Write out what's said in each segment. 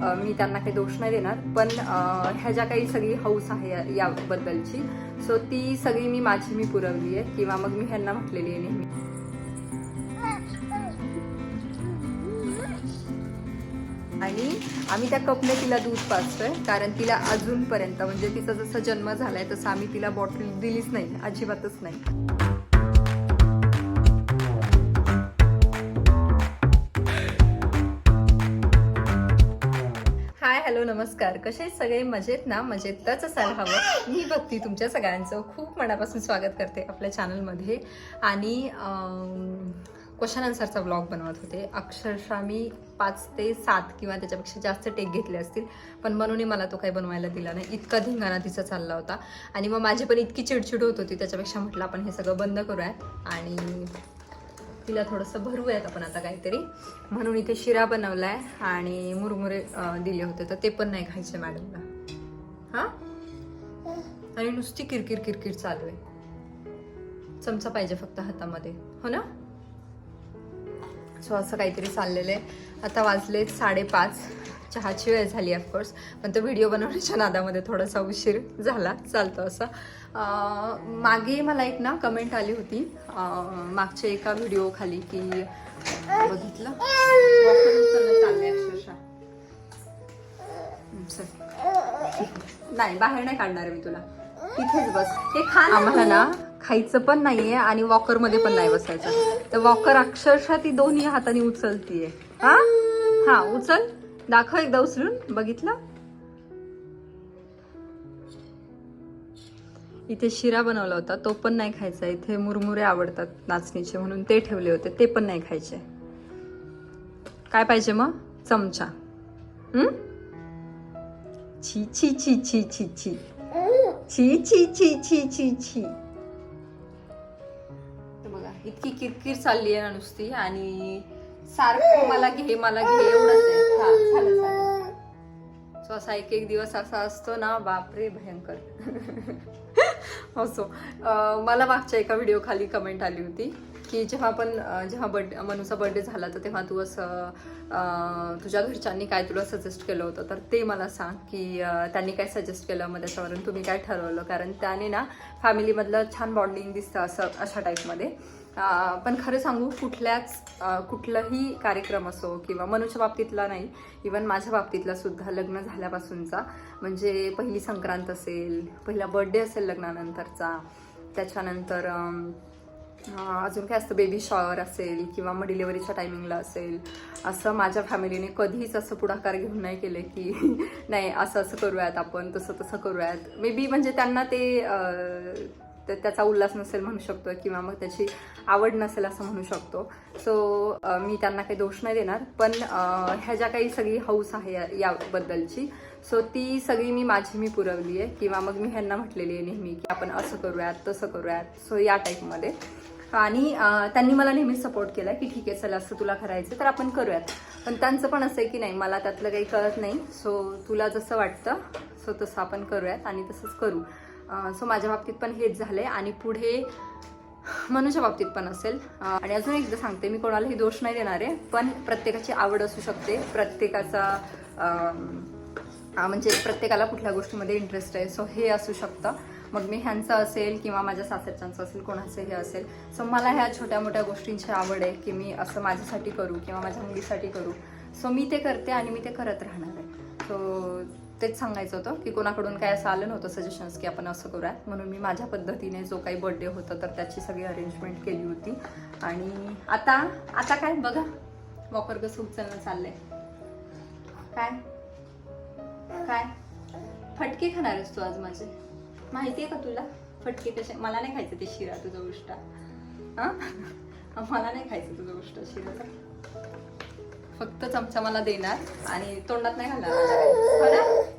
मी त्यांना काही दोष नाही देणार पण ह्या ज्या काही सगळी हौस आहे याबद्दलची सो ती सगळी मी माझी मी पुरवली आहे किंवा मग मी ह्यांना म्हटलेली आहे नेहमी. आणि आम्ही त्या कपने तिला दूध पाजतोय कारण तिला अजूनपर्यंत म्हणजे तिचा जसा जन्म झालाय तसं आम्ही तिला बॉटल दिलीच नाही अजिबातच नाही. हॅलो नमस्कार. कसे आहेत सगळे? मजेत ना? मजेतच असायला हवं. मी भक्ती तुमच्या सगळ्यांचं खूप मनापासून स्वागत करते आपल्या चॅनलमध्ये आणि क्वेश्चन आन्सरचा ब्लॉग बनवत होते. अक्षरशः मी पाच ते सात किंवा त्याच्यापेक्षा जास्त टेक घेतले असतील पण म्हणून मला तो काही बनवायला दिला नाही. इतका धिंगाणा तिचा चालला होता. आणि मग माझी पण इतकी चिडचिड होत होती त्याच्यापेक्षा म्हटलं आपण हे सगळं बंद करूया. आणि तिला थोडंसं भरूयात आपण आता काहीतरी. म्हणून इथे शिरा बनवलाय आणि मुरमुरे दिले होते. तर ते पण नाही खायचे मॅडमला हा? आणि नुसती किरकिर किरकिर चालू आहे. चमचा पाहिजे फक्त हातामध्ये. हो ना? सो असं काहीतरी चाललेलं आहे. आता वाजले साडेपाच. चहाची वेळ झाली ऑफकोर्स पण तो व्हिडिओ बनवण्याच्या नादामध्ये थोडासा उशीर झाला. चालतो असं. मागे मला एक ना कमेंट आली होती. मागच्या एका व्हिडिओ खाली की बघितलं. नाही बाहेर नाही काढणार मी तुला. तिथेच बस. हे खा आम्हाला ना खायचं पण नाहीये आणि वॉकरमध्ये पण नाही बसायचं. तर वॉकर अक्षरशः ती दोन्ही हाताने उचलतीये. हा? हा उचल. दाखव एकदा उचलून. बघितलं? इथे शिरा बनवला होता तो पण नाही खायचा. इथे मुरमुरे आवडतात नाचणीचे म्हणून ते ठेवले होते ते पण नाही खायचे. काय पाहिजे मग? चमचा. छी छी छी छी छी छी छी छी छी छी छी छी बघा इतकी किरकिर चालली आहे ना नुसती आणि सारखं मला घे मला घे एवढंच आहे. हा झालं झालं. सो असा एक एक दिवस असा असतो ना बापरे भयंकर. असो. मला मागच्या एका व्हिडिओ खाली कमेंट आली होती की जेव्हा आपण जेव्हा बर्थडे मनूचा बर्थडे झाला तर तेव्हा तू असं तुझ्या घरच्यांनी काय तुला सजेस्ट केलं होतं? तर ते मला सांग की त्यांनी काय सजेस्ट केलं? मग त्याच्यावरून तुम्ही काय ठरवलं? कारण त्याने ना फॅमिलीमधलं छान बॉन्डिंग दिसतं असं अशा टाईपमध्ये पण खरं सांगू कुठल्याच कुठलाही कार्यक्रम असो किंवा मनूच्या बाबतीतला नाही इवन माझ्या बाबतीतला सुद्धा लग्न झाल्यापासूनचा. म्हणजे पहिली संक्रांत असेल पहिला बर्थडे असेल लग्नानंतरचा. त्याच्यानंतर अजून काय असतं बेबी शॉवर असेल किंवा मग डिलेवरीच्या टायमिंगला असेल. असं माझ्या फॅमिलीने कधीच असं पुढाकार घेऊन नाही केले की नाही असं असं करूयात आपण तसं तसं करूयात. मे बी म्हणजे त्यांना ते तर त्याचा उल्हास नसेल म्हणू शकतो किंवा मग त्याची आवड नसेल असं म्हणू शकतो. सो मी त्यांना काही दोष नाही देणार पण ह्या ज्या काही सगळी हौस आहे या- याबद्दलची सो ती सगळी मी माझी मी पुरवली आहे. किंवा मग मी ह्यांना म्हटलेली आहे नेहमी की आपण असं करूयात तसं करूयात. सो या टाईपमध्ये. आणि त्यांनी मला नेहमी सपोर्ट केला की ठीक आहे चला असं तुला करायचं तर आपण करूयात. पण त्यांचं पण असं आहे की नाही मला त्यातलं काही कळत नाही. सो तुला जसं वाटतं सो तसं आपण करूयात आणि तसंच करू. सो माझ्या बाबतीत पण हेच झालंय आणि पुढे मनुष्या बाबतीत पण असेल. आणि अजून एकदा सांगते मी कोणालाही दोष नाही देणार आहे पण प्रत्येकाची आवड असू शकते. प्रत्येकाचा म्हणजे प्रत्येकाला कुठल्या गोष्टीमध्ये इंटरेस्ट आहे सो हे असू शकतं. मग मी ह्यांचं असेल किंवा माझ्या सासरच्यांचं असेल कोणाचं हे असेल सो मला ह्या छोट्या मोठ्या गोष्टींची आवड आहे की मी असं माझ्यासाठी करू किंवा माझ्या मुलीसाठी करू. सो मी ते करते आणि मी ते करत राहणार आहे. सो तेच सांगायचं होतं की कोणाकडून काय असं आलं नव्हतं सजेशन्स की आपण असं करूयात म्हणून मी माझ्या पद्धतीने जो काही बर्थडे होता तर त्याची सगळी अरेंजमेंट केली होती. आणि आता आता काय? बघा. वॉकर कसं उचलणं चाललंय. काय? काय? फटके खाणार आहेस तू आज माझे? माहिती आहे का तुला? फटके कसे? मला नाही खायचं ते शिरा तुझा उष्टा. हां? मला नाही खायचं तुझं उष्टा शिरा. फक्त चमचा मला देणार आणि तोंडात नाही घालणार हो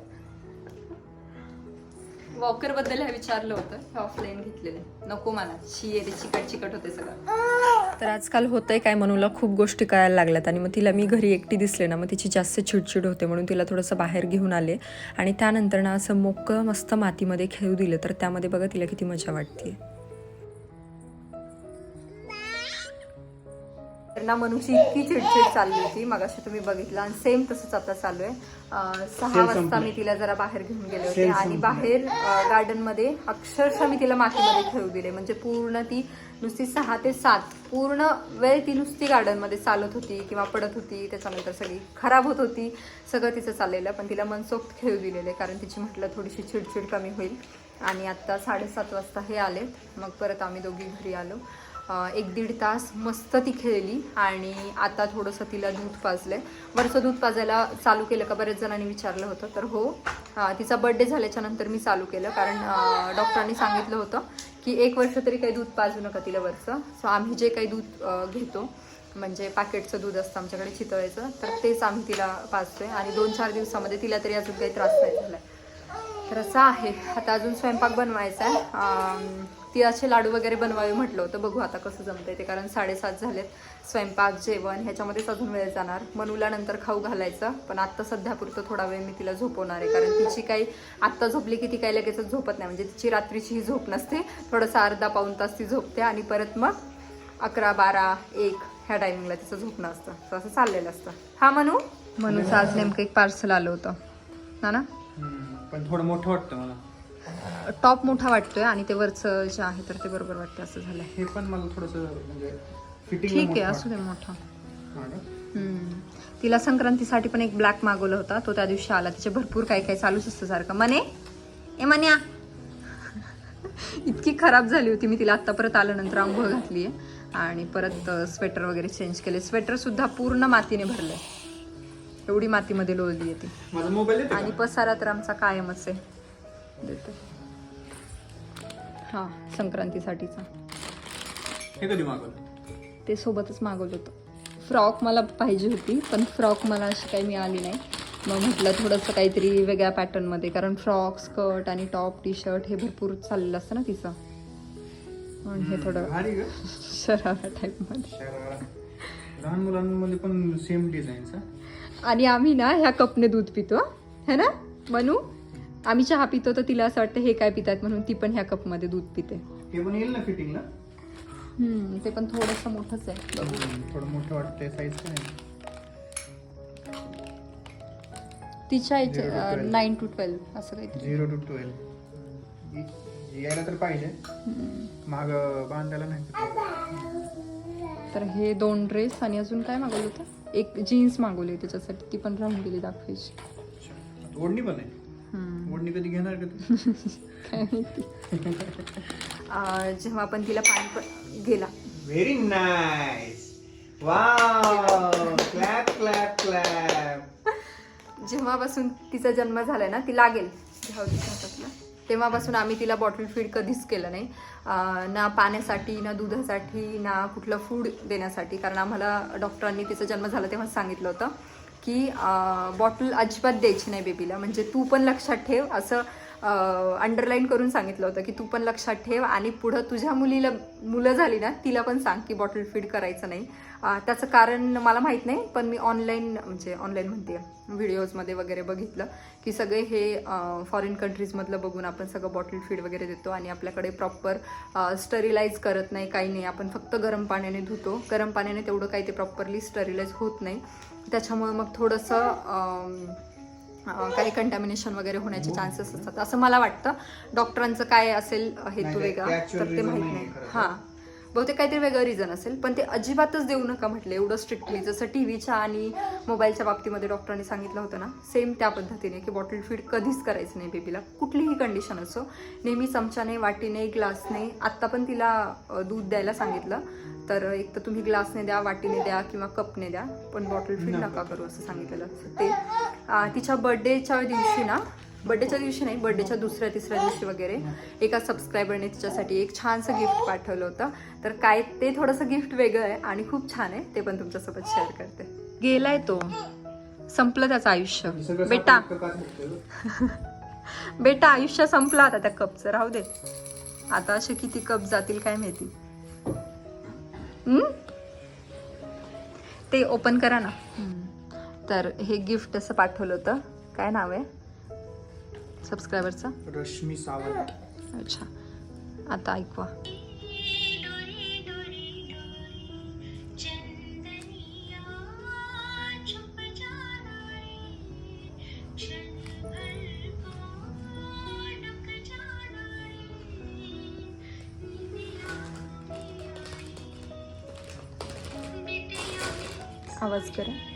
वॉकरबद्दल हे विचारलं होतं. हे ऑफलाईन घेतलेले नको मला. शी येते चिकट चिकट होते सगळं. तर आजकाल होतंय काय मनूला खूप गोष्टी कळायला लागल्यात आणि मग तिला मी घरी एकटी दिसले ना मग तिची जास्त चिडचिड होते म्हणून तिला थोडंसं बाहेर घेऊन आले. आणि त्यानंतर ना असं मोकळं मस्त मातीमध्ये खेळू दिलं. तर त्यामध्ये बघा तिला किती मजा वाटते ना मनुष्य इतकी चिडचिड चालली होती मग तुम्ही बघितलं आणि सेम तसंच आता चालू आहे. सहा वाजता. मी तिला जरा बाहेर घेऊन गेले होते आणि. बाहेर गार्डनमध्ये अक्षरशः मी तिला मातीमध्ये खेळू दिले. म्हणजे पूर्ण ती नुसती सहा ते सात पूर्ण वेळ ती नुसती गार्डनमध्ये चालत होती किंवा पडत होती. त्याच्यानंतर सगळी खराब होत होती. सगळं तिचं चाललेलं. पण तिला मनसोक्त खेळू दिलेले कारण तिची म्हटलं थोडीशी चिडचिड कमी होईल. आणि आता साडेसात वाजता हे आले मग परत आम्ही दोघी घरी आलो. एक दीड तास मस्त ती खेळली आणि आता थोडंसं तिला दूध पाजलं आहे वरचं दूध पाजायला चालू केलं का बरेच जणांनी विचारलं होतं तर हो तिचा बड्डे झाल्याच्यानंतर मी चालू केलं कारण डॉक्टरांनी सांगितलं होतं की एक वर्ष तरी काही दूध पाजू नका तिला वरचं. सो आम्ही जे काही दूध घेतो म्हणजे पॅकेटचं दूध असतं आमच्याकडे चितळेचं तर तेच आम्ही तिला पाजतोय आणि दोन चार दिवसामध्ये तिला तरी अजून काही त्रास नाही झाला तर असं आहे. आता अजून स्वयंपाक बनवायचा आहे. अं, तिळाचे लाडू वगैरे बनवावे म्हटलं होतं. बघू आता कसं जमतंय ते कारण साडेसात झालेत. स्वयंपाक जेवण ह्याच्यामध्येच अजून वेळ जाणार. मनूला नंतर खाऊ घालायचं पण आत्ता सध्यापुरतं थोडा वेळ मी तिला झोपवणार आहे कारण तिची काही आत्ता झोपली की ती काही लगेचच झोपत नाही. म्हणजे तिची रात्रीची ही झोप नसते. थोडंसं अर्धा पाऊन तास ती झोपते आणि परत मग अकरा बारा एक ह्या टायमिंगला तिचं झोपणं असतं. तर असं चाललेलं असतं. हा मनू? मनूचं आज नेमकं एक पार्सल आलं होतं. ना ना पण थोडं मोठं वाटतं मला. टॉप मोठा वाटतोय आणि ते वरचं जे आहे तर ते बरोबर वाटतं असं झालंय. हे पण मला थोडस म्हणजे फिटिंग ठीक आहे असू दे मोठा. तिला संक्रांतीसाठी पण एक ब्लॅक मागवला होता. तो त्या दिवशी आला. तिचे भरपूर काही काही चालूच असतं सारखं. मने? ए मन्या. इतकी खराब झाली होती. मी तिला आत्ता परत आल्यानंतर आंघोळ घातली आहे आणि परत स्वेटर वगैरे चेंज केले. स्वेटर सुद्धा पूर्ण मातीने भरले एवढी मातीमध्ये लोळली येते आणि पसारा तर आमचा कायमच आहे. देते हा संक्रांतीसाठीचा. हे कधी मागवलं? ते सोबतच मागवलं होतं. फ्रॉक मला पाहिजे होती पण फ्रॉक मला अशी काही मिळाली नाही. मग म्हटलं थोडंसं काहीतरी वेगळ्या पॅटर्नमध्ये कारण फ्रॉक स्कर्ट आणि टॉप टी शर्ट हे भरपूर चाललेलं असतं ना तिचं. म्हणून हे थोडं भारी ग शरारा टाईपमध्ये शरारा. लहान मुलांमध्ये पण सेम डिझाईनचा आणि आम्ही ना ह्या कपने दूध पितो है ना? मनू? आम्ही चहा पितो तर तिला असं वाटतं हे काय पितात? म्हणून ती पण ह्या कपमध्ये दूध पिते. हे पण येईल ना फिटिंगला हम्म, ते पण थोडंसं मोठंच आहे. थोडं मोठं वाटतंय साईज काय तिच्या Zero to twelve. Nine two twelve असं काहीतरी. झिरो टू ट्वेल्व यायला तर पाहिजे. माग बांधायला नाही तर हे दोन ड्रेस आणि अजून काय मागवलं होतं? एक जीन्स मागवली त्याच्यासाठी. ती पण राहून गेली दाखवायची. ओढणी पण आहे. ओढणी कधी घेणार का जेव्हा आपण तिला पाणी गेला. Very nice clap clap clap जेव्हापासून तिचा जन्म झालाय ना ती लागेल. तेव्हापासून आम्ही तिला बॉटल फीड कधीच केलं नाही. ना पाण्यासाठी ना दुधासाठी ना कुठलं फूड देण्यासाठी. कारण आम्हाला डॉक्टरांनी तिचा जन्म झाला तेव्हा सांगितलं होतं. की बॉटल अजिबात द्यायची नाही बेबीला म्हणजे तू पण लक्षात ठेव असं अंडरलाईन करून सांगितलं होतं की तू पण लक्षात ठेव आणि पुढं तुझ्या मुलीला मुलं झाली ना तिला पण सांग की बॉटल फीड करायचं नाही. त्याचं कारण मला माहीत नाही पण मी ऑनलाईन म्हणजे ऑनलाईन म्हणते व्हिडिओजमध्ये वगैरे बघितलं की सगळे हे फॉरेन कंट्रीजमधलं बघून आपण सगळं बॉटल फीड वगैरे देतो आणि आपल्याकडे प्रॉपर स्टरिलाइज करत नाही काही नाही. आपण फक्त गरम पाण्याने धुतो. गरम पाण्याने तेवढं काही ते प्रॉपरली स्टरिलाइज होत नाही. त्याच्यामुळे मग थोडंसं काही कंटॅमिनेशन वगैरे होण्याचे चान्सेस असतात. असं मला वाटतं. डॉक्टरांचं काय असेल हेतू वेगळा तर ते माहीत नाही. हां. बहुतेक काहीतरी वेगळं रिझन असेल पण ते अजिबातच देऊ नका म्हटलं एवढं स्ट्रिक्टली जसं टी व्हीच्या आणि मोबाईलच्या बाबतीमध्ये डॉक्टरांनी सांगितलं होतं ना सेम त्या पद्धतीने की बॉटल फीड कधीच करायचं नाही बेबीला कुठलीही कंडिशन असो नेहमी चमच्याने वाटीने ग्लासने आत्ता पण तिला दूध द्यायला सांगितलं. तर एक तर तुम्ही ग्लासने द्या वाटीने द्या किंवा कपने द्या पण बॉटल फीड नका. करू असं सांगितलेलं. ते तिच्या बर्थडेच्या दिवशी ना बर्थडेच्या दिवशी नाही बर्थडेच्या दुसऱ्या तिसऱ्या दिवशी वगैरे एका सबस्क्रायबरने तिच्यासाठी एक छानसं गिफ्ट पाठवलं होतं. तर काय ते थोडंसं गिफ्ट वेगळं आहे आणि खूप छान आहे ते पण तुमच्यासोबत शेअर करते. गेलाय तो. संपलं त्याचं आयुष्य. बेटा? बेटा आयुष्य संपलं आता त्या कपचं राहू दे. आता असे किती कप जातील काय माहिती? ते ओपन करा ना. तर हे गिफ्ट असं पाठवलं होतं. काय नाव आहे? सबस्क्रायबरचा रश्मी सावंत. अच्छा. आता ऐकवा. आवाज करा.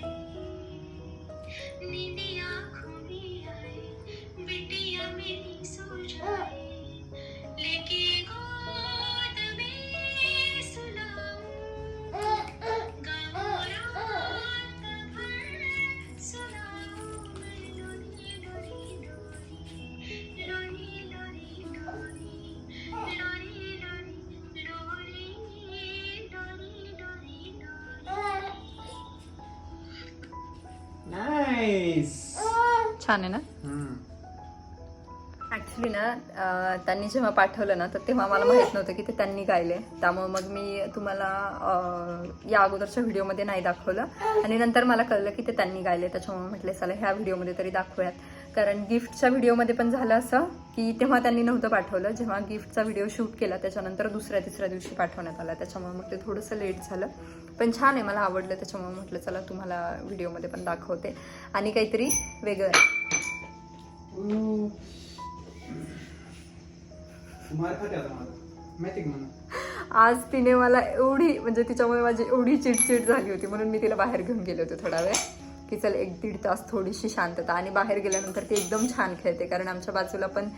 छान आहे ना? ॲक्च्युली ना अं, त्यांनी जेव्हा पाठवलं ना तर तेव्हा मला माहीत नव्हतं की ते त्यांनी गायले त्यामुळे मग मी तुम्हाला अं, या अगोदरच्या व्हिडिओमध्ये नाही दाखवलं. आणि नंतर मला कळलं की ते त्यांनी गायले त्याच्यामुळे म्हटले चला ह्या व्हिडिओमध्ये तरी दाखवूयात. कारण गिफ्टच्या व्हिडिओमध्ये पण झालं असं की तेव्हा त्यांनी नव्हतं पाठवलं. जेव्हा गिफ्टचा व्हिडिओ शूट केला त्याच्यानंतर दुसऱ्या तिसऱ्या दिवशी पाठवण्यात आला. त्याच्यामुळे मग ते थोडंसं लेट झालं. पण छान आहे मला आवडलं. त्याच्यामुळे म्हटलं चला तुम्हाला व्हिडिओमध्ये पण दाखवते. आणि काहीतरी वेगळं आहे. आज तिने मला एवढी म्हणजे तिच्यामुळे माझी एवढी चिडचिड झाली होती म्हणून मी तिला बाहेर घेऊन गेले होते थोडा वेळ. की चल एक दीड तास थोडीशी शांतता. आणि बाहेर गेल्यानंतर ती एकदम छान खेळते कारण आमच्या बाजूला पण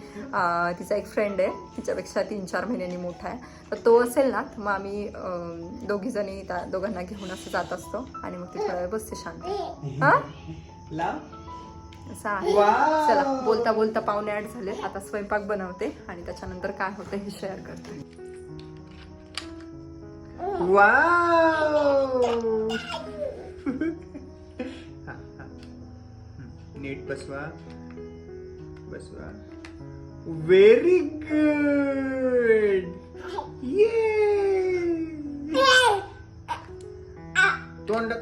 तिचा एक फ्रेंड आहे. तिच्यापेक्षा तीन चार महिन्यांनी मोठा आहे. तर तो असेल ना तर मग आम्ही दोघीजणी त्या दोघांना घेऊन असं जात असतो. आणि मग ती थोडा वेळ बसते शांत. हा? असं आहे. चला बोलता बोलता पावणे आठ झाले. आता स्वयंपाक बनवते आणि त्याच्यानंतर काय होतं हे शेअर करते. हम्म, नीट बसवा. बसवा. व्हेरी गुड तोंडात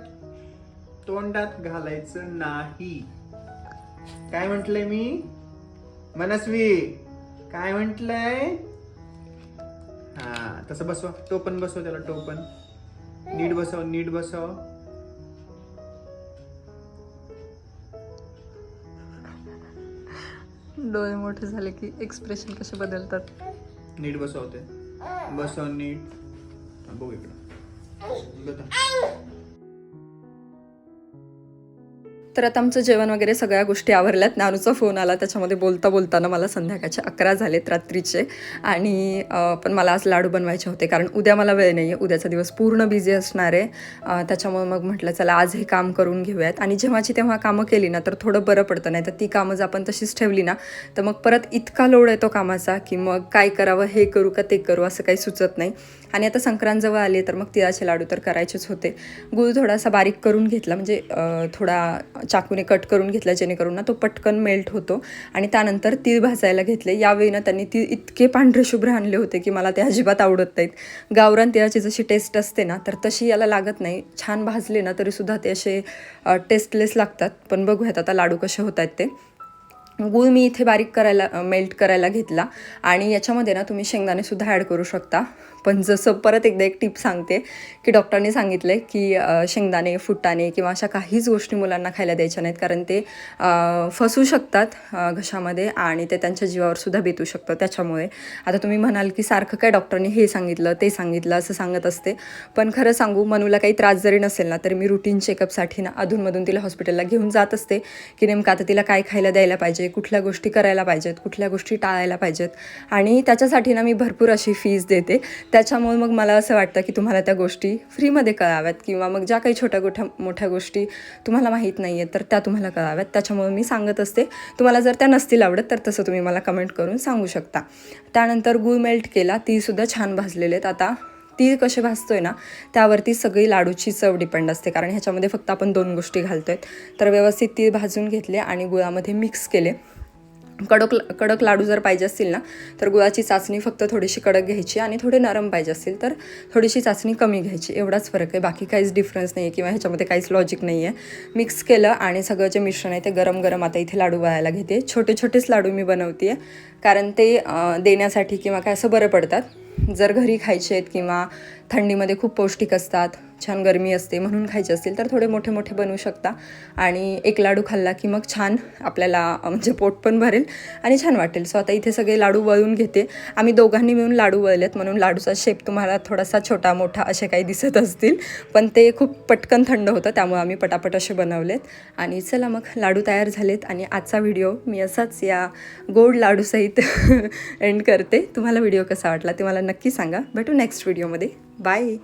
तोंडात घालायचं नाही. काय म्हंटलय मी? मनस्वी काय म्हंटलय? हा तसं बसवा. टोपण बसव त्याला टोपण नीट बसव नीट बसव. डोळे मोठे झाले की एक्सप्रेशन कसे बदलतात? नीट बसवते. बसव नीट. बघू इकडं. तर आता आमचं जेवण वगैरे सगळ्या गोष्टी आवरल्यात. नानूचा फोन आला त्याच्यामध्ये बोलता बोलताना मला संध्याकाळचे अकरा झालेत रात्रीचे. आणि पण मला आज लाडू बनवायचे होते कारण उद्या मला वेळ नाही आहे उद्याचा दिवस पूर्ण बिझी असणार आहे. त्याच्यामुळे मग म्हटलं चला आज हे काम करून घेऊयात. आणि जेव्हाची तेव्हा कामं केली ना तर थोडं बरं पडतं. नाही तर ती कामं जर आपण तशीच ठेवली ना तर मग परत इतका लोड येतो कामाचा की मग काय करावं हे करू का ते करू असं काही सुचत नाही. आणि आता संक्रांत जवळ आली तर मग तिळाचे लाडू तर करायचेच होते. गुळ थोडासा बारीक करून घेतला म्हणजे थोडा चाकूने कट करून घेतला जेणेकरून ना तो पटकन मेल्ट होतो. आणि त्यानंतर तीळ भाजायला घेतले. यावेळी ना त्यांनी ती इतके पांढरे शुभ्र आणले होते की मला ते अजिबात आवडत नाहीत. गावरान तिळाची जशी टेस्ट असते ना तर तशी याला लागत नाही. छान भाजले ना तरीसुद्धा ते असे टेस्टलेस लागतात. पण बघूयात आता लाडू कसे होत आहेत ते. गूळ मी इथे बारीक करायला मेल्ट करायला घेतला. आणि याच्यामध्ये ना तुम्ही शेंगदाणेसुद्धा ॲड करू शकता. पण जसं परत एकदा एक टिप सांगते की डॉक्टरने सांगितलं आहे की शेंगदाणे फुटाणे किंवा अशा काहीच गोष्टी मुलांना खायला द्यायच्या नाहीत. कारण ते फसू शकतात घशामध्ये आणि ते त्यांच्या जीवावर सुद्धा बेतू शकतं. त्याच्यामुळे आता तुम्ही म्हणाल की सारखं काय डॉक्टरने हे सांगितलं ते सांगितलं असं सांगत असते. पण खरं सांगू मनूला काही त्रास जरी नसेल ना तरी मी रुटीन चेकअपसाठी ना अधूनमधून तिला हॉस्पिटलला घेऊन जात असते की नेमकं आता तिला काय खायला द्यायला पाहिजे कुठल्या गोष्टी करायला पाहिजेत कुठल्या गोष्टी टाळायला पाहिजेत. आणि त्याच्यासाठी ना मी भरपूर अशी फीज देते. त्याच्यामुळे मग मला असं वाटतं की तुम्हाला त्या गोष्टी फ्रीमध्ये कळाव्यात किंवा मग ज्या काही छोट्या गोठ्या मोठ्या गोष्टी तुम्हाला माहीत नाही आहेत तर त्या तुम्हाला कळाव्यात. त्याच्यामुळे मी सांगत असते तुम्हाला जर त्या नसतील आवडत तर तसं तुम्ही मला कमेंट करून सांगू शकता. त्यानंतर गूळ मेल्ट केला तीसुद्धा छान भाजलेले आहेत. आता ती कसे भाजतोय ना त्यावरती सगळी लाडूची चव डिपेंड असते. कारण ह्याच्यामध्ये फक्त आपण दोन गोष्टी घालतो आहेत तर व्यवस्थित ती भाजून घेतले आणि गुळामध्ये मिक्स केले. कडक कडक लाडू जर पाहिजे असतील ना तर गुळाची चाचणी फक्त थोडीशी कडक घ्यायची आणि थोडे नरम पाहिजे असतील तर थोडीशी चाचणी कमी घ्यायची. एवढाच फरक आहे. बाकी काहीच डिफरन्स नाही आहे किंवा ह्याच्यामध्ये काहीच लॉजिक नाही आहे मिक्स केलं आणि सगळं जे मिश्रण आहे ते गरम गरम आता इथे लाडू वळायला घेते. छोटे छोटेच लाडू मी बनवते कारण ते देण्यासाठी किंवा काय असं बरं पडतात. जर घरी खायचे आहेत किंवा थंडीमध्ये खूप पौष्टिक असतात छान गरमी असते म्हणून खायचे असतील तर थोडे मोठे मोठे बनवू शकता. आणि एक लाडू खाल्ला की मग छान आपल्याला म्हणजे पोट पण भरेल आणि छान वाटेल. सो आता इथे सगळे लाडू वळून घेते. आम्ही दोघांनी मिळून लाडू वळलेत म्हणून लाडूचा शेप तुम्हाला थोडासा छोटा मोठा असे काही दिसत असतील. पण ते खूप पटकन थंड होतं त्यामुळे आम्ही पटापट असे बनवलेत. आणि चला मग लाडू तयार झालेत आणि आजचा व्हिडिओ मी असाच या गोड लाडूसहित एंड करते. तुम्हाला व्हिडिओ कसा वाटला ते मला नक्की सांगा. भेटू नेक्स्ट व्हिडिओमध्ये बाय